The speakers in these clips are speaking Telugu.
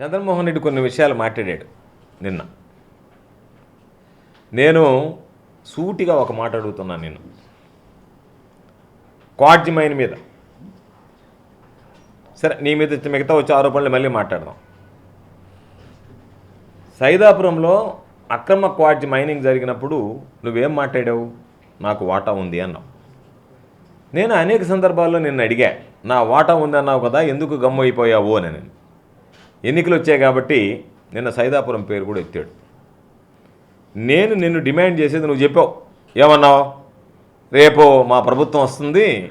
చంద్రమోహన్ రెడ్డి కొన్ని విషయాలు మాట్లాడాడు నిన్న. నేను సూటిగా ఒక మాట అడుగుతున్నాను నేను క్వాడ్జి మైన్ మీద. సరే నీ మీద మిగతా వచ్చే ఆరోపణలు మళ్ళీ మాట్లాడదాం. సైదాపురంలో అక్రమ క్వాడ్జి మైనింగ్ జరిగినప్పుడు నువ్వేం మాట్లాడావు? నాకు వాటా ఉంది అన్నావు. నేను అనేక సందర్భాల్లో నిన్ను అడిగా నా వాటా ఉంది అన్నావు కదా ఎందుకు గమ్ము అయిపోయావు అని నేను. ఎన్నికలు వచ్చాయి కాబట్టి నిన్న సైదాపురం పేరు కూడా ఎత్తాడు. నేను నిన్ను డిమాండ్ చేసేది నువ్వు చెప్పావు. ఏమన్నావు? రేపు మా ప్రభుత్వం వస్తుంది.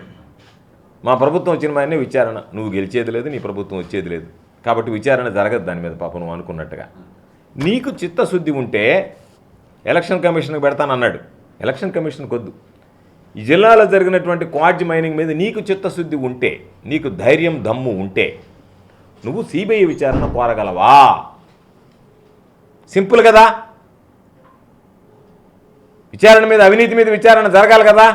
మా ప్రభుత్వం వచ్చిన మాయనే విచారణ. నువ్వు గెలిచేది లేదు నీ ప్రభుత్వం వచ్చేది లేదు. కాబట్టి విచారణ జరగదు దాని మీద పాపం నువ్వు అనుకున్నట్టుగా. నీకు చిత్తశుద్ధి ఉంటే ఎలక్షన్ కమిషన్కి పెడతానన్నాడు. Election commission కొద్దు. ఈ జిల్లాలో జరిగినటువంటి క్వాడ్జ్ మైనింగ్ మీద నీకు చిత్తశుద్ధి ఉంటే నీకు ధైర్యం దమ్ము ఉంటే నువ్వు సిబిఐ విచారణ కోరగలవా? సింపుల్ కదా? విచారణ మీద అవినీతి మీద విచారణ జరగాలి కదా?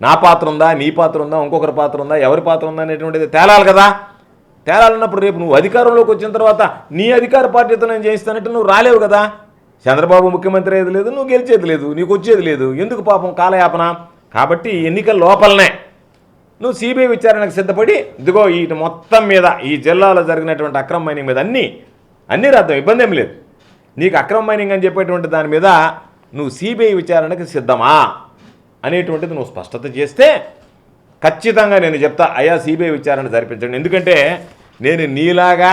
నా పాత్ర ఉందా నీ పాత్ర ఉందా ఇంకొకరి పాత్ర ఉందా ఎవరి పాత్ర ఉందా అనేటువంటిది తేలాలి కదా? తేలాలన్నప్పుడు రేపు నువ్వు అధికారంలోకి వచ్చిన తర్వాత నీ అధికార పార్టీతో నేను చేయిస్తానంటే నువ్వు రాలేవు కదా? చంద్రబాబు ముఖ్యమంత్రి అయ్యేది లేదు నువ్వు గెలిచేది లేదు నీకు వచ్చేది లేదు. ఎందుకు పాపం కాలయాపన? కాబట్టి ఎన్నికల లోపలనే నువ్వు సిబిఐ విచారణకు సిద్ధపడి ఇదిగో ఈ మొత్తం మీద ఈ జిల్లాలో జరిగినటువంటి అక్రమ మైనింగ్ మీద అన్నీ అన్నీ రాద్దాం ఇబ్బంది ఏం లేదు. నీకు అక్రమ మైనింగ్ అని చెప్పేటువంటి దాని మీద నువ్వు సిబిఐ విచారణకు సిద్ధమా అనేటువంటిది నువ్వు స్పష్టత చేస్తే ఖచ్చితంగా నేను చెప్తా అయ్యా సిబిఐ విచారణ జరిపించండి. ఎందుకంటే నేను నీలాగా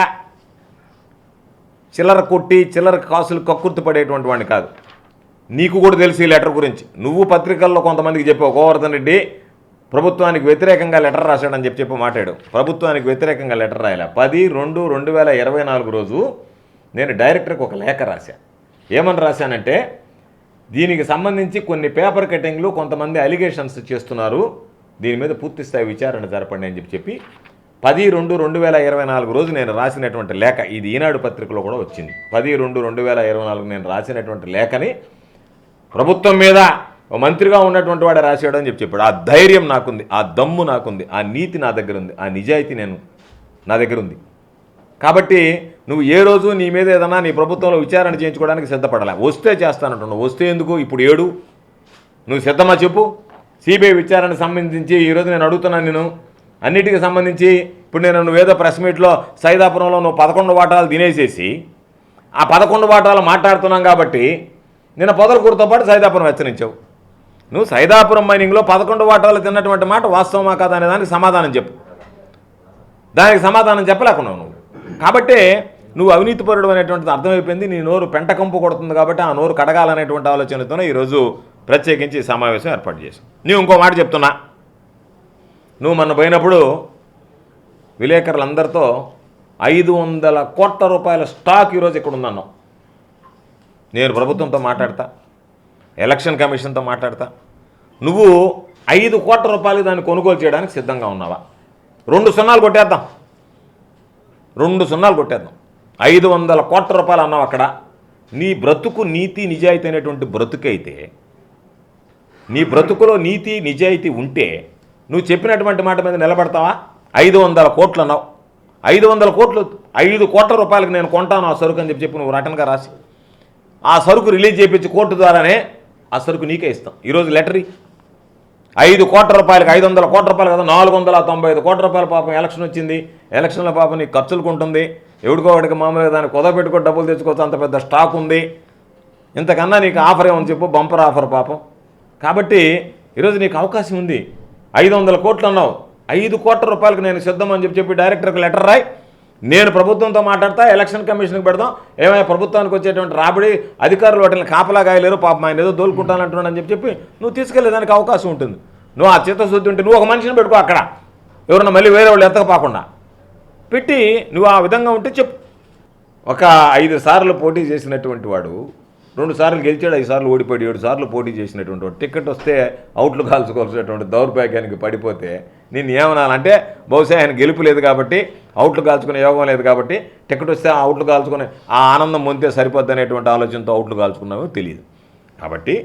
చిల్లర కొట్టి చిల్లర కాసులు కక్కుర్తి పడేటువంటి వాడిని కాదు. నీకు కూడా తెలుసు ఈ లెటర్ గురించి. నువ్వు పత్రికల్లో కొంతమందికి చెప్పావు గోవర్ధన్ రెడ్డి ప్రభుత్వానికి వ్యతిరేకంగా లెటర్ రాశాడని చెప్పి చెప్పి మాట్లాడు. ప్రభుత్వానికి వ్యతిరేకంగా లెటర్ రాయలే? పది రెండు రెండు వేల ఇరవై నాలుగు రోజు నేను డైరెక్టర్కి ఒక లేఖ రాశా. ఏమని రాశానంటే దీనికి సంబంధించి కొన్ని పేపర్ కటింగ్లు కొంతమంది అలిగేషన్స్ చేస్తున్నారు. దీని మీద పూర్తిస్థాయి విచారణ జరపండి అని చెప్పి చెప్పి పది రెండు రెండు వేల ఇరవై నాలుగు రోజు నేను రాసినటువంటి లేఖ ఇది ఈనాడు పత్రికలో కూడా వచ్చింది. పది రెండు రెండు వేల ఇరవై నాలుగు నేను రాసినటువంటి లేఖని ప్రభుత్వం మీద మంత్రిగా ఉన్నటువంటి వాడు రాశాడు అని చెప్పి చెప్పాడు. ఆ ధైర్యం నాకుంది ఆ దమ్ము నాకుంది ఆ నీతి నా దగ్గర ఉంది ఆ నిజాయితీ నేను నా దగ్గర ఉంది. కాబట్టి నువ్వు ఏ రోజు నీ మీద ఏదన్నా నీ ప్రభుత్వంలో విచారణ చేయించుకోవడానికి సిద్ధపడాలి. వస్తే చేస్తానంటున్నావు. వస్తే ఎందుకు? ఇప్పుడు ఏడు? నువ్వు సిద్ధమా చెప్పు? సిబిఐ విచారణకు సంబంధించి ఈరోజు నేను అడుగుతున్నాను నేను అన్నిటికీ సంబంధించి ఇప్పుడు నేను నువ్వేదో ప్రెస్ మీట్లో సైదాపురంలో నువ్వు పదకొండు వాటాలు తినేసేసి ఆ పదకొండు వాటాలు మాట్లాడుతున్నాం కాబట్టి నిన్న పొదలకూరుతో పాటు సైదాపురం హెచ్చరించావు. నువ్వు సైదాపురం మైనింగ్లో పదకొండు వాటాలు తిన్నటువంటి మాట వాస్తవమా కాదా అనే దానికి సమాధానం చెప్పు. దానికి సమాధానం చెప్పలేకున్నావు నువ్వు. కాబట్టే నువ్వు అవినీతిపరుడు అనేటువంటిది అర్థమైపోయింది నీ నోరు పెంటకంపు కొడుతుంది కాబట్టి ఆ నోరు కడగాలనేటువంటి ఆలోచనతోనే ఈరోజు ప్రత్యేకించి సమావేశం ఏర్పాటు చేశాం. నువ్వు ఇంకో మాట చెప్తున్నా. నువ్వు మొన్న పోయినప్పుడు విలేకరులందరితో ఐదు వందల కోట్ల రూపాయల స్టాక్ ఈరోజు ఇక్కడ ఉందన్నావు నేను ప్రభుత్వంతో మాట్లాడతా. ఎలక్షన్ కమిషన్తో మాట్లాడతా. నువ్వు ఐదు కోట్ల రూపాయలు దాన్ని కొనుగోలు చేయడానికి సిద్ధంగా ఉన్నావా? రెండు సున్నాలు కొట్టేద్దాం. రెండు సున్నాలు కొట్టేద్దాం. ఐదు వందల కోట్ల రూపాయలు అన్నావు అక్కడ. నీ బ్రతుకు నీతి నిజాయితీ అనేటువంటి బ్రతుకైతే నీ బ్రతుకులో నీతి నిజాయితీ ఉంటే నువ్వు చెప్పినటువంటి మాట మీద నిలబడతావా? ఐదు వందల కోట్లు అన్నావు. ఐదు వందల కోట్లు ఐదు కోట్ల రూపాయలకు నేను కొంటాను ఆ సరుకు అని చెప్పి చెప్పి నువ్వు రటన్గా రాసి ఆ సరుకు రిలీజ్ చేయించి కోర్టు ద్వారానే ఆ సరుకు నీకే ఇస్తాం. ఈరోజు లెటరీ ఐదు కోట్ల రూపాయలకి ఐదు వందల కోట్ల రూపాయలు కదా నాలుగు వందల తొంభై ఐదు కోట్ల రూపాయల పాపం ఎలక్షన్ వచ్చింది. ఎలక్షన్ల పాపం నీకు ఖర్చులుకుంటుంది ఎవడికో వాడికి మామూలుగా దాన్ని కుదపెట్టుకో డబ్బులు తెచ్చుకోవచ్చు అంత పెద్ద స్టాక్ ఉంది. ఇంతకన్నా నీకు ఆఫర్ ఏమని చెప్పు బంపర్ ఆఫర్ పాపం. కాబట్టి ఈరోజు నీకు అవకాశం ఉంది. ఐదు వందల కోట్లు అన్నావు. ఐదు కోట్ల రూపాయలకు నేను సిద్ధం అని చెప్పి చెప్పి డైరెక్టర్కి లెటర్ రాయి. నేను ప్రభుత్వంతో మాట్లాడతా ఎలక్షన్ కమిషన్కి పెడదాం ఏమైనా ప్రభుత్వానికి వచ్చేటువంటి రాబడి అధికారులు వాటిని కాపలా గాయలేరు పాపం ఆయన ఏదో దోలుకుంటానంటున్నాడు అని చెప్పి చెప్పి నువ్వు తీసుకెళ్ళేదానికి అవకాశం ఉంటుంది. నువ్వు ఆ చిత్తశుద్ధి ఉంటే నువ్వు ఒక మనిషిని పెట్టుకో అక్కడ. ఎవరన్నా మళ్ళీ వేరే వాళ్ళు ఎత్తకపోకుండా పెట్టి నువ్వు ఆ విధంగా ఉంటే చెప్పు. ఒక ఐదు సార్లు పోటీ చేసినటువంటి వాడు రెండు సార్లు గెలిచాడు ఐదు సార్లు ఓడిపోయాడు ఏడు సార్లు పోటీ చేసినటువంటి వాడు టికెట్ వస్తే అవుట్లు కాల్చుకోవాల్సినటువంటి దౌర్భాగ్యానికి పడిపోతే నేను ఏమనాలంటే బహుశా ఆయన గెలుపు లేదు కాబట్టి అవుట్లు కాల్చుకునే యోగం లేదు కాబట్టి టికెట్ వస్తే ఆ అవుట్లు కాల్చుకునే ఆ ఆనందం పొందితే సరిపోద్ది అనేటువంటి ఆలోచనతో అవుట్లు కాల్చుకున్నామో తెలియదు. కాబట్టి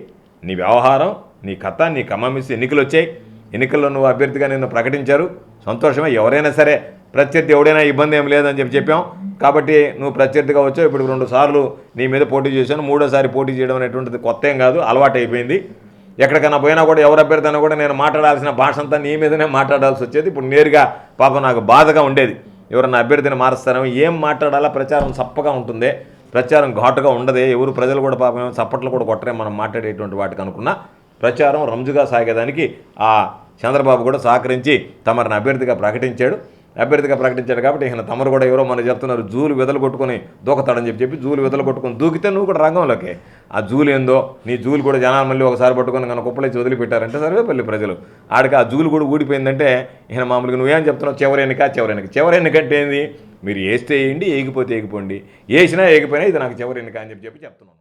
నీ వ్యవహారం నీ కథ నీ కమ్మమిసి ఎన్నికలు వచ్చాయి ఎన్నికల్లో నువ్వు అభ్యర్థిగా నిన్ను ప్రకటించారు. సంతోషమే. ఎవరైనా సరే ప్రత్యర్థి ఎవడైనా ఇబ్బంది ఏం లేదని చెప్పి చెప్పాం. కాబట్టి నువ్వు ప్రత్యర్థిగా వచ్చావు. ఇప్పుడు రెండు సార్లు నీ మీద పోటీ చేశాను. మూడోసారి పోటీ చేయడం అనేటువంటిది కొత్త ఏం కాదు. అలవాటు అయిపోయింది ఎక్కడికైనా పోయినా కూడా ఎవరు అభ్యర్థినా కూడా నేను మాట్లాడాల్సిన భాష అంతా నీ మీదనే మాట్లాడాల్సి వచ్చేది. ఇప్పుడు నేరుగా పాపం నాకు బాధగా ఉండేది. ఎవరన్నా అభ్యర్థిని మారుస్తారో ఏం మాట్లాడాలా? ప్రచారం చప్పగా ఉంటుంది. ప్రచారం ఘాటుగా ఉండదే. ఎవరు ప్రజలు కూడా పాపం చప్పట్లు కూడా కొట్టరే మనం మాట్లాడేటువంటి వాటికి అనుకున్నా. ప్రచారం రంజుగా సాగేదానికి ఆ చంద్రబాబు కూడా సహకరించి తమరిని అభ్యర్థిగా ప్రకటించాడు. అభ్యర్థిగా ప్రకటించాడు కాబట్టి ఇక తమరు కూడా ఎవరో మనం చెప్తున్నారు జూలు వెదలు కొట్టుకొని దూకతాడని చెప్పి చెప్పి జూలు వెదలు కొట్టుకొని దూకితే నువ్వు కూడా రంగంలోకి. ఆ జూలు ఏందో నీ జూలు కూడా జనాలు మళ్ళీ ఒకసారి పట్టుకొని కనుక కుప్పలేసి వదిలిపెట్టారంటే సర్వేపల్లి ప్రజలు. ఆడికి ఆ జూలు కూడా ఊడిపోయిందంటే ఈయన మామూలుగా నువ్వేం చెప్తున్నావు? చివరి ఎన్నిక చివరి ఎన్నిక. చివరి ఎన్నికంటే ఏంది? మీరు వేస్తే వేయండి ఏగిపోతే ఏగిపోండి వేసినా ఏగిపోయినా ఇది నాకు చివరి ఎన్నిక అని చెప్పి చెప్పి చెప్తున్నాను.